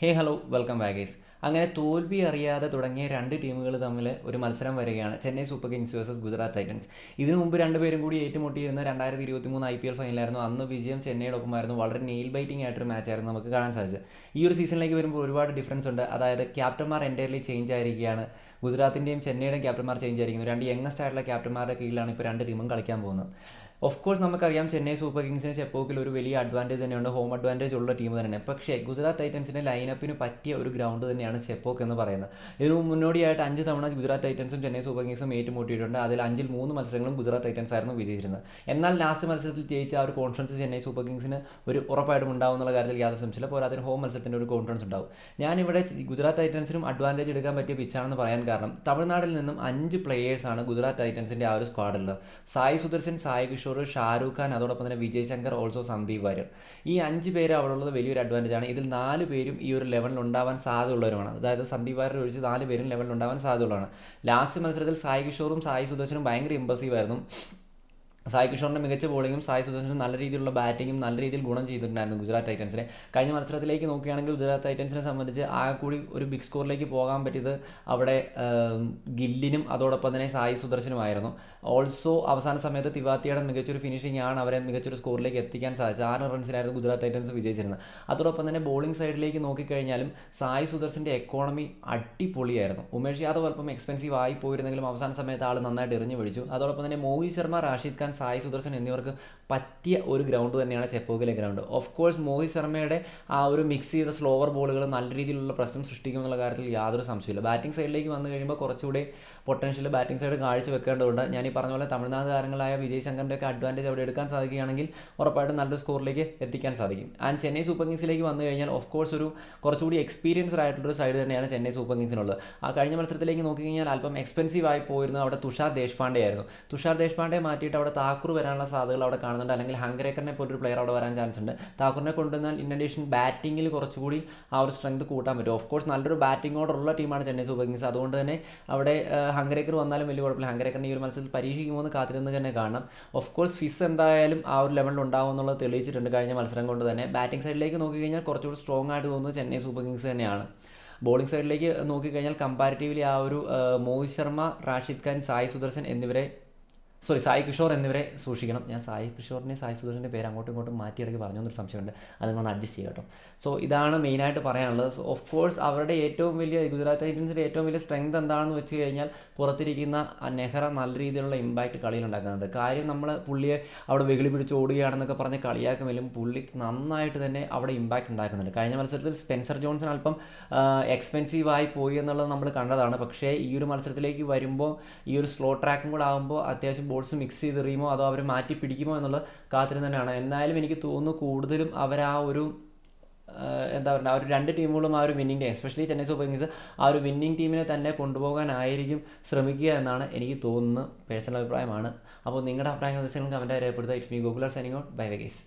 ഹേ hello welcome ബാഗേസ് അങ്ങനെ തോൽവി അറിയാതെ തുടങ്ങിയ രണ്ട് ടീമുകൾ തമ്മിൽ ഒരു മത്സരം വരികയാണ് Chennai super kings versus Gujarat titans. ഇതിനു മുമ്പ് രണ്ടുപേരും കൂടി ഏറ്റുമുട്ടിയിരുന്ന രണ്ടായിരത്തി ഇരുപത്തി മൂന്ന് ഐ പി എൽ ഫൈനലായിരുന്നു അന്ന് വിജയം ചെന്നൈയുടെ ഒപ്പമായിരുന്നു വളരെ നെയിൽ ബൈറ്റിംഗ് ആയിട്ടൊരു മാച്ചായിരുന്നു നമുക്ക് കാണാൻ സാധിച്ചത്. ഈ ഒരു സീസണിലേക്ക് വരുമ്പോൾ ഒരുപാട് ഡിഫറൻസ് ഉണ്ട്. അതായത് ക്യാപ്റ്റന്മാർ എന്റയർലി ചേഞ്ച് ആയിരിക്കുകയാണ്. ഗുജറാത്തിന്റെയും ചെന്നൈയുടെയും ക്യാപ്റ്റന്മാർ ചേഞ്ച് ആയിരിക്കുന്നു. രണ്ട് യങ്ങസ്റ്റ് ആയിട്ടുള്ള ക്യാപ്റ്റന്മാരുടെ കീഴിലാണ് ഇപ്പോൾ രണ്ട് ടീമും കളിക്കാൻ പോകുന്നത്. ഓഫ് കോഴ്സ് നമുക്കറിയാം ചെന്നൈ സൂപ്പർ കിങ്സിന് ചെപ്പോക്കിൽ ഒരു വലിയ അഡ്വാന്റേജ് തന്നെയുണ്ട്. ഹോം അഡ്വാന്റേജ് ഉള്ള ടീം തന്നെയാണ്. പക്ഷേ ഗുജറാത്ത് ടൈറ്റൻസിന്റെ ലൈനപ്പിന് പറ്റിയ ഒരു ഗ്രൗണ്ട് തന്നെയാണ് ചെപ്പോക്ക് എന്ന് പറയുന്നത്. ഇതിന് മുന്നോടിയായിട്ട് അഞ്ച് തവണ ഗുജറാത്ത് ടൈറ്റൻസും ചെന്നൈ സൂപ്പർ കിങ്സും ഏറ്റുമുട്ടിയിട്ടുണ്ട്. അതിൽ അഞ്ചിൽ മൂന്ന് മത്സരങ്ങളും ഗുജറാത്ത് ടൈറ്റൻസ് ആയിരുന്നു വിജയിച്ചിരുന്നത്. എന്നാൽ ലാസ്റ്റ് മത്സരത്തിൽ ജയിച്ച ആ ഒരു കോൺഫിഡൻസ് ചെന്നൈ സൂപ്പർ കിങ്സിന് ഒരു ഉറപ്പായിട്ടും ഉണ്ടാവും എന്നുള്ള കാര്യത്തിൽ യാതൊരു സംശയമില്ല പോരാത്തിന് ഹോം മത്സരത്തിന്റെ ഒരു കോൺഫിഡൻസ് ഉണ്ടാവും. ഞാനിവിടെ ഗുജറാത്ത് ടൈറ്റൻസിനും അഡ്വാന്റേജ് എടുക്കാൻ പറ്റിയ പിച്ചാണെന്ന് പറയാൻ കാരണം തമിഴ്നാട്ടിൽ നിന്നും അഞ്ച് പ്ലേയേഴ്സാണ് ഗുജറാത്ത് ടൈറ്റൻസിന്റെ ആ ഒരു സ്ക്വാഡിലുള്ളത് സായി സുദർശൻ സായി കിഷോർ ഷാരൂഖ് ഖാൻ അതോടൊപ്പം തന്നെ വിജയ് ശങ്കർ ഓൾസോ സന്ദീപ് വാര്യർ. ഈ അഞ്ച് പേര് അവിടെ ഉള്ളത് വലിയൊരു അഡ്വാന്റേജ് ആണ്. ഇതിൽ നാല് പേരും ഈ ഒരു ലെവലിൽ ഉണ്ടാവാൻ സാധ്യതയുള്ളവരുമാണ്. അതായത് സന്ദീപ് വാര്യർ ഒഴിച്ച് നാല് പേരും ലെവലിൽ ഉണ്ടാവാൻ സാധ്യതയുള്ളതാണ് ലാസ്റ്റ് മത്സരത്തിൽ സായി കിഷോറും സായി സുദർശനും ഭയങ്കര ഇമ്പ്രസീവ് ആയിരുന്നു. സായി കിഷോറിന്റെ മികച്ച ബോളിങ്ങും സായി സുദർശനും നല്ല രീതിയിലുള്ള ബാറ്റിങ്ങും നല്ല രീതിയിൽ ഗുണം ചെയ്തിട്ടുണ്ടായിരുന്നു ഗുജറാത്ത് ടൈറ്റൻസിനെ കഴിഞ്ഞ മത്സരത്തിലേക്ക് നോക്കുകയാണെങ്കിൽ ഗുജറാത്ത് ടൈറ്റൻസിനെ സംബന്ധിച്ച് ആ കൂടി ഒരു ബിഗ് സ്കോറിലേക്ക് പോകാൻ പറ്റിയത് അവിടെ ഗില്ലിനും അതോടൊപ്പം തന്നെ സായി സുദർശനുമായിരുന്നു ഓൾസോ അവസാന സമയത്ത് തിവാത്തിയുടെ മികച്ചൊരു ഫിനിഷിംഗ് ആണ് അവരെ മികച്ചൊരു സ്കോറിലേക്ക് എത്തിക്കാൻ സാധിച്ചത്. ആറ് റൺസിലായിരുന്നു ഗുജറാത്ത് ടൈറ്റൻസ് വിജയിച്ചിരുന്നത്. അതോടൊപ്പം തന്നെ ബോളിംഗ് സൈഡിലേക്ക് നോക്കിക്കഴിഞ്ഞാലും സായി സുദർശന്റെ എക്കോണമി അടിപൊളിയായിരുന്നു. ഉമേഷ് യാദവ് അല്പം എക്സ്പെൻസീവ് ആയി പോയിരുന്നെങ്കിലും അവസാന സമയത്ത് ആൾ നന്നായിട്ട് എറിഞ്ഞു പിടിച്ചു. അതോടൊപ്പം തന്നെ മോഹിത് ശർമ്മ റാഷിദ് ഖാൻ സായി സുദർശൻ എന്നിവർക്ക് പറ്റിയ ഒരു ഗ്രൗണ്ട് തന്നെയാണ് ചെപ്പോക്കിലെ ഗ്രൗണ്ട്. ഓഫ് കോഴ്സ് മോഹിത് ശർമ്മയുടെ ആ ഒരു മിക്സ് ചെയ്ത സ്ലോവർ ബോളുകൾ നല്ല രീതിയിലുള്ള പ്രശ്നം സൃഷ്ടിക്കുമെന്നുള്ള കാര്യത്തിൽ യാതൊരു സംശയമില്ല ബാറ്റിംഗ് സൈഡിലേക്ക് വന്നു കഴിയുമ്പോൾ കുറച്ചുകൂടി പൊട്ടൻഷ്യൽ ബാറ്റിംഗ് സൈഡ് കാഴ്ച വെക്കേണ്ടതുണ്ട്. ഞാൻ ഈ പറഞ്ഞ പോലെ തമിഴ്നാട് താരങ്ങളായ വിജയ് ശങ്കറിന്റെ ഒക്കെ അഡ്വാന്റേജ് അവിടെ എടുക്കാൻ സാധിക്കുകയാണെങ്കിൽ ഉറപ്പായിട്ടും നല്ലൊരു സ്കോറിലേക്ക് എത്തിക്കാൻ സാധിക്കും. ആൻഡ് ചെന്നൈ സൂപ്പർ കിങ്സിലേക്ക് വന്നു കഴിഞ്ഞാൽ ഓഫ് കോഴ്സ് ഒരു കുറച്ചുകൂടി എക്സ്പീരിയൻസ്ഡ് ആയിട്ടുള്ളൊരു സൈഡ് തന്നെയാണ് ചെന്നൈ സൂപ്പർ കിങ്സിനുള്ളത് ആ കഴിഞ്ഞ മത്സരത്തിലേക്ക് നോക്കി കഴിഞ്ഞാൽ അല്പം എക്സ്പെൻസീവ് ആയി പോയിരുന്നു അവിടെ തുഷാർ ദേശ്പാണ്ഡെ ആയിരുന്നു. തുഷാർ ദേശ്പാണ്ഡെ മാറ്റിയിട്ട് അവിടെ താക്കൂർ വരാനുള്ള സാധ്യതകൾ അവിടെ കാണുന്നുണ്ട്. അല്ലെങ്കിൽ ഹങ്കരേക്കറിനെ പോലൊരു പ്ലെയർ അവിടെ വരാൻ ചാൻസ് ഉണ്ട്. താക്കൂറിനെ കൊണ്ടുവന്നാൽ ഇൻ അഡീഷൻ ബാറ്റിങ്ങിൽ കുറച്ചുകൂടി ആ ഒരു സ്ട്രെങ്ത് കൂട്ടാൻ പറ്റും. ഓഫ് കോഴ്സ് നല്ലൊരു ബാറ്റിംഗ് ഓർഡർ ഉള്ള ടീമാണ് ചെന്നൈ സൂപ്പർ കിങ്സ് അതുകൊണ്ട് തന്നെ അവിടെ ഹങ്കരേക്കർ വന്നാലും വലിയ കുഴപ്പമില്ല. ഹംഗ്രേക്കറിനെ ഈ ഒരു മത്സരത്തിൽ പരീക്ഷിക്കുമോ എന്ന് കാത്തിരുന്ന് തന്നെ കാണണം ഓഫ് കോഴ്സ് ഫിസ് എന്തായാലും ആ ഒരു ലെവലിൽ ഉണ്ടാവും എന്നുള്ളത് തെളിയിച്ചിട്ടുണ്ട് കഴിഞ്ഞ മത്സരം കൊണ്ട് തന്നെ. ബാറ്റിംഗ് സൈഡിലേക്ക് നോക്കിക്കഴിഞ്ഞാൽ കുറച്ചുകൂടി സ്ട്രോങ് ആയിട്ട് തോന്നുന്നത് ചെന്നൈ സൂപ്പർ കിങ്സ് തന്നെയാണ്. ബോളിംഗ് സൈഡിലേക്ക് നോക്കിക്കഴിഞ്ഞാൽ കമ്പാരിറ്റീവ്ലി ആ ഒരു മോഹിത് ശർമ്മ റാഷിദ് ഖാൻ സായി സുദർശൻ എന്നിവരെ സോറി സായി കിഷോർ എന്നിവരെ സൂക്ഷിക്കണം. ഞാൻ സായി കിഷോറിനെ സായി സുദർശന്റെ പേര് അങ്ങോട്ടും ഇങ്ങോട്ടും മാറ്റി ഇടയ്ക്ക് പറഞ്ഞു എന്നൊരു സംശയമുണ്ട്. അത് നിങ്ങൾ അഡ്ജസ്റ്റ് ചെയ്യുക കേട്ടോ. സോ ഇതാണ് മെയിനായിട്ട് പറയാനുള്ളത്. സോ ഓഫ് കോഴ്സ് അവരുടെ ഏറ്റവും വലിയ ഗുജറാത്ത് ടൈറ്റൻസിന്റെ ഏറ്റവും വലിയ സ്ട്രെങ്ത് എന്താണെന്ന് വെച്ച് കഴിഞ്ഞാൽ പുറത്തിരിക്കുന്ന നെഹ്റ നല്ല രീതിയിലുള്ള ഇമ്പാക്റ്റ് കളിയിൽ ഉണ്ടാക്കുന്നുണ്ട്. കാര്യം നമ്മൾ പുള്ളിയെ അവിടെ വെകിളി പിടിച്ച് ഓടുകയാണെന്നൊക്കെ പറഞ്ഞ് കളിയാക്കുമെങ്കിലും പുള്ളി നന്നായിട്ട് തന്നെ അവിടെ ഇമ്പാക്റ്റ് ഉണ്ടാക്കുന്നുണ്ട്. കഴിഞ്ഞ മത്സരത്തിൽ സ്പെൻസർ ജോൺസൺ അല്പം എക്സ്പെൻസീവായി പോയി എന്നുള്ളത് നമ്മൾ കണ്ടതാണ്. പക്ഷേ ഈ ഒരു മത്സരത്തിലേക്ക് വരുമ്പോൾ ഈ ഒരു സ്ലോ ട്രാക്കും കൂടെ ആകുമ്പോൾ അത്യാവശ്യം ബോൾസ് മിക്സ് ചെയ്ത് എറിയുമോ അതോ അവർ മാറ്റി പിടിക്കുമോ എന്നുള്ളത് കാത്തിരുന്ന് തന്നെയാണ്. എന്നാലും എനിക്ക് തോന്നുന്നു കൂടുതലും അവർ ആ ഒരു എന്താ പറയുക ആ ഒരു രണ്ട് ടീമുകളും ആ ഒരു winning team especially Chennai super kings ആ ഒരു വിന്നിങ് ടീമിനെ തന്നെ കൊണ്ടുപോകാനായിരിക്കും ശ്രമിക്കുക എന്നാണ് എനിക്ക് തോന്നുന്ന പേഴ്സണൽ അഭിപ്രായമാണ്. അപ്പോൾ നിങ്ങളുടെ അഭിപ്രായങ്ങൾ കമന്റ് കമന്റായി രേഖപ്പെടുത്തുക. It's me Gokular signing out bye വെഗേസ്